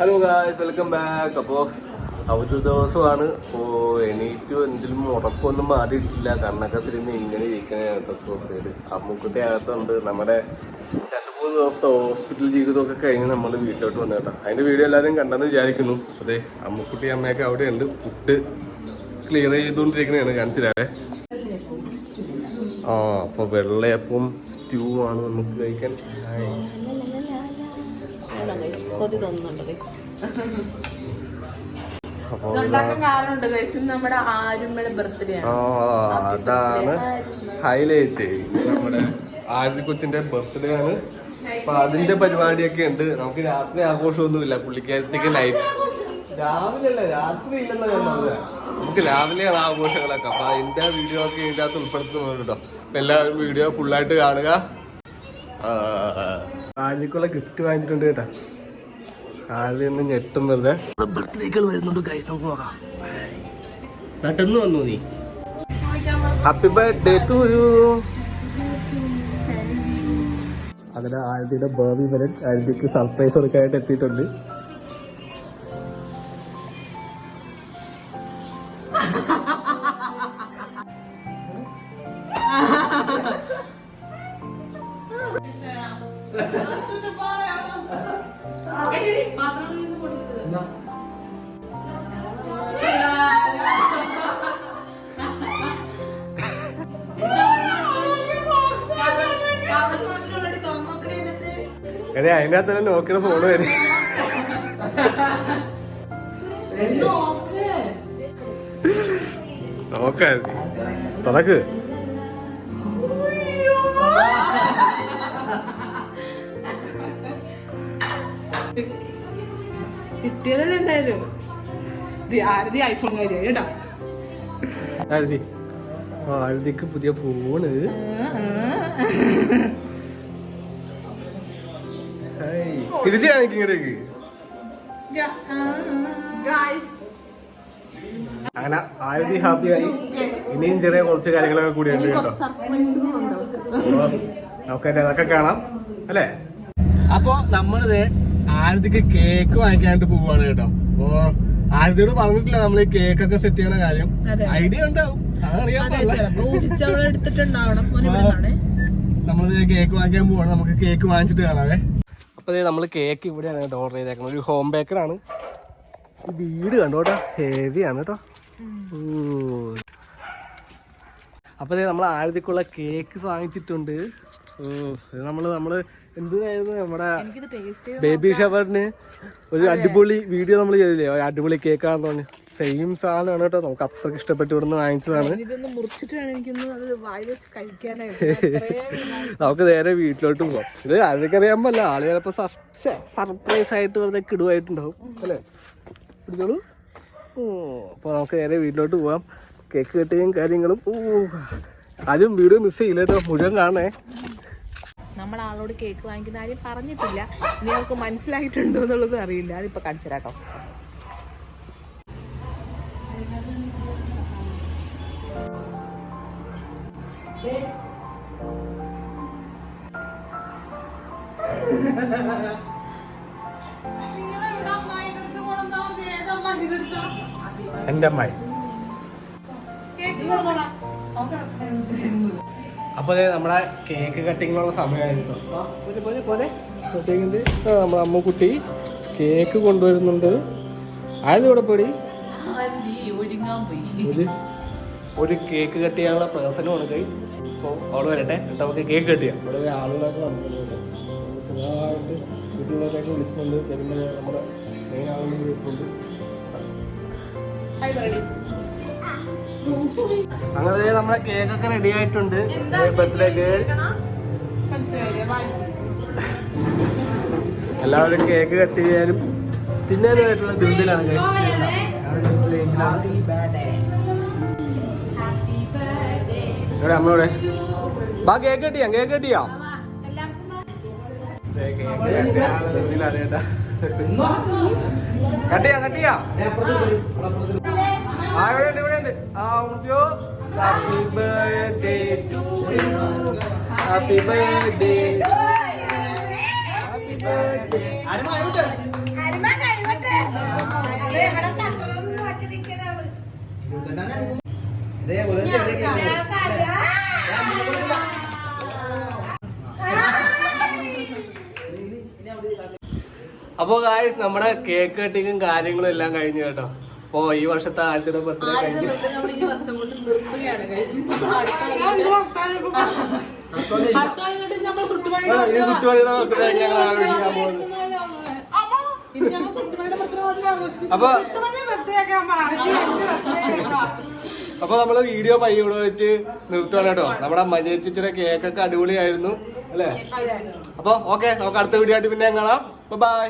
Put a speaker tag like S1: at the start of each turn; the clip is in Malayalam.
S1: ഹലോ ഗായ്സ് വെൽക്കം ബാക്ക് അപ്പോൾ അവധി ദിവസമാണ്. അപ്പോൾ എണീറ്റു എന്തെങ്കിലും മുടക്കമൊന്നും മാറിയിട്ടില്ല. കണ്ണൊക്കെ തിരുമ്പി ഇങ്ങനെ ഇരിക്കുന്ന കേട്ടോ സോഫയിൽ അമ്മുക്കുട്ടി അകത്തുണ്ട്. നമ്മുടെ രണ്ട് മൂന്ന് ദിവസത്തെ ഹോസ്പിറ്റൽ ജീവിതമൊക്കെ കഴിഞ്ഞ് നമ്മൾ വീട്ടിലോട്ട് വന്നു കേട്ടോ. അതിന്റെ വീഡിയോ എല്ലാവരും കണ്ടെന്ന് വിചാരിക്കുന്നു. അതെ അമ്മുക്കുട്ടി അമ്മയൊക്കെ അവിടെയുണ്ട്. ഫുഡ് ക്ലിയർ ചെയ്തുകൊണ്ടിരിക്കുന്നതാണ് കാണിച്ചില്ലേ? ആ അപ്പോൾ വെള്ളയപ്പം സ്റ്റൂ ആണ് നമുക്ക് കഴിക്കാൻ. ആ
S2: ആണ്
S1: അതാണ് ഹൈലൈറ്റ് നമ്മുടെ ആര്യ കൊച്ചിന്റെ ബർത്ത്ഡേ ആണ്. അപ്പൊ അതിന്റെ പരിപാടിയൊക്കെ ഉണ്ട്. നമുക്ക് രാത്രി ആഘോഷമൊന്നുമില്ല. പുള്ളിക്കാരത്തേക്ക് ലൈഫ് രാവിലെ അല്ല രാത്രി ഇല്ലെന്ന് നമുക്ക് രാവിലെയാണ് ആഘോഷങ്ങളൊക്കെ. അപ്പൊ അതിന്റെ വീഡിയോ ഒക്കെ ഇതിന്റെ അകത്ത് ഉൾപ്പെടുത്തുന്നുണ്ട് കേട്ടോ. അപ്പൊ എല്ലാവരും വീഡിയോ ഫുള്ളായിട്ട് കാണുക. ആര്യക്കുള്ള ഗിഫ്റ്റ് വാങ്ങിച്ചിട്ടുണ്ട് കേട്ടാ. ആദ്യം ഒന്ന് ഞെട്ടും വെറുതെ. ബർത്ത്ഡേകൾ വരുന്നുണ്ട് ഗൈസ് നമുക്ക് നോക്കാം. പെട്ടെന്ന് വന്നു നീ? ഹാപ്പി ബർത്ത്ഡേ ടു യു അങ്ങനെ ആരതിയുടെ ബേബി വരൻ ആരതിക്ക് സർപ്രൈസ് കൊടുക്കാനായിട്ട് എത്തിയിട്ടുണ്ട്. എടേ അതിന്റെ അകത്ത് തന്നെ ഫോൺ ഫോണ് വരും. നോക്കായിരുന്നു തുറക്ക്.
S2: കിട്ടിയതല്ലേ എന്തായാലും? ആരതി ഐഫോൺ കാര്യമായി കേട്ടോ?
S1: ആരതി? ആ ആരതിക്ക് പുതിയ ഫോണ്. തിരിച്ച് കാണിക്ക് ഇങ്ങോട്ടേക്ക്. അങ്ങനെ ആരതി ഹാപ്പിയായി ഇനിയും ചെറിയ കുറച്ച് കാര്യങ്ങളൊക്കെ കൂടി ഉണ്ട് കേട്ടോ. നമുക്ക് അതൊക്കെ കാണാം അല്ലേ? അപ്പോ നമ്മളിത് ആരതിക്ക് കേക്ക് വാങ്ങിക്കാനായിട്ട് പോവാണ് കേട്ടോ. അപ്പോ ആരതിയോട് പറഞ്ഞിട്ടില്ല നമ്മൾ ഈ കേക്ക് ഒക്കെ സെറ്റ് ചെയ്യണ കാര്യം. ഐഡിയ ഉണ്ടാവും. നമ്മൾ കേക്ക് വാങ്ങിക്കാൻ പോവാണ്. നമുക്ക് കേക്ക് വാങ്ങിച്ചിട്ട് കാണാവേ. അപ്പൊ നമ്മൾ കേക്ക് ഇവിടെയാണ് കേട്ടോ ഓർഡർ ചെയ്തേക്കുന്നത് ഒരു ഹോം ബേക്കറാണ് ഈ വീട് കണ്ടോട്ടോ ഹെവി ആണ് കേട്ടോ. അപ്പൊ ദേ നമ്മൾ ആരതിക്കുള്ള കേക്ക് വാങ്ങിച്ചിട്ടുണ്ട്. നമ്മൾ നമ്മൾ എന്തിനായിരുന്നു നമ്മുടെ ബേബി ഷവറിന് ഒരു അടിപൊളി വീഡിയോ നമ്മൾ ചെയ്തില്ലേ? അടിപൊളി കേക്കാണെന്ന് പറഞ്ഞു. സെയിം സാധനമാണ് കേട്ടോ. നമുക്ക് അത്രയ്ക്ക് ഇഷ്ടപ്പെട്ട് ഇവിടുന്ന് വാങ്ങിച്ചതാണ്. നമുക്ക് നേരെ വീട്ടിലോട്ട് പോവാം. ഇത് ആരൊക്കെ അറിയാൻ പറ്റില്ല ആൾ ചിലപ്പോ സർപ്രൈസ് ആയിട്ട് വെറുതെ കിടുവായിട്ടുണ്ടാവും അല്ലേ? പിടിച്ചോളൂ. ഓ അപ്പൊ നമുക്ക് നേരെ വീട്ടിലോട്ട് പോവാം. കേക്ക് കെട്ടിയും കാര്യങ്ങളും. ഓ ആരും വീഡിയോ മിസ് ചെയ്യില്ല കേട്ടോ. മുഴുവൻ കാണേ
S2: നമ്മൾ ആളോട് കേക്ക് വാങ്ങിക്കുന്ന ആരും പറഞ്ഞിട്ടില്ല. ഇനി അവർക്ക് മനസ്സിലായിട്ടുണ്ടോ എന്നുള്ളത് അറിയില്ല. അതിപ്പോ കാണിച്ചു തരാട്ടോ
S1: എന്റെ അമ്മായി. അപ്പൊ നമ്മളെ നമ്മുടെ കേക്ക് കട്ടിങ്ങിനുള്ള സമയമായിരുന്നു. പോലെ പോലെ പോലെ പ്രത്യേകിച്ച് നമ്മുടെ അമ്മക്കുട്ടി കേക്ക് കൊണ്ടുവരുന്നുണ്ട്. ആയത് ഇവിടെ
S2: പോയി?
S1: ഒരു ഒരു കേക്ക് കട്ട് ചെയ്യാനുള്ള പേഴ്സൺ കൈ അപ്പോൾ അവൾ വരട്ടെ. എന്നിട്ട് നമുക്ക് കേക്ക് കട്ട് ചെയ്യാം. ഇവിടെ ആളുകളൊക്കെ വന്നിട്ടുണ്ട്. ചെറുതായിട്ട് വീട്ടിലുള്ളവരെയൊക്കെ വിളിച്ചിട്ടുണ്ട്. പിന്നെ നമ്മുടെ മെയിൻ ആളുകൾ വീട്ടിലുണ്ട്
S2: ഹായ് പറയടി
S1: അങ്ങനെ നമ്മളെ നമ്മുടെ കേക്കൊക്കെ റെഡി ആയിട്ടുണ്ട്. ബർത്ത്ഡേ കേക്ക്
S2: വായി
S1: എല്ലാവരും കേക്ക് കട്ട് ചെയ്യാനും തിന്നാനുമായിട്ടുള്ള ദുരിതലാണ്. ഇവിടെ അമ്മയോടെ ബാ കേക്ക് കട്ടിയാ കേക്ക് കട്ടിയാ കട്ടിയാ കട്ടിയാ അപ്പോ happy birthday to you happy birthday happy birthday അപ്പോൾ ഗായ്സ് നമ്മുടെ കേക്ക് കട്ടിങ്ങും കാര്യങ്ങളും എല്ലാം കഴിഞ്ഞു കേട്ടോ. അപ്പൊ ഈ വർഷത്തെ ആദ്യത്തെ ബർത്ത്ഡേ കഴിഞ്ഞു. അപ്പൊ അപ്പൊ നമ്മൾ വീഡിയോ പയ്യോടെ വെച്ച് നിർത്തുവാണ് കേട്ടോ. നമ്മുടെ മജേച്ചിയുടെ കേക്കൊക്കെ അടിപൊളിയായിരുന്നു അല്ലേ? അപ്പൊ ഓക്കെ നമുക്ക് അടുത്ത വീഡിയോ ആയിട്ട് പിന്നെ കാണാം. ബൈ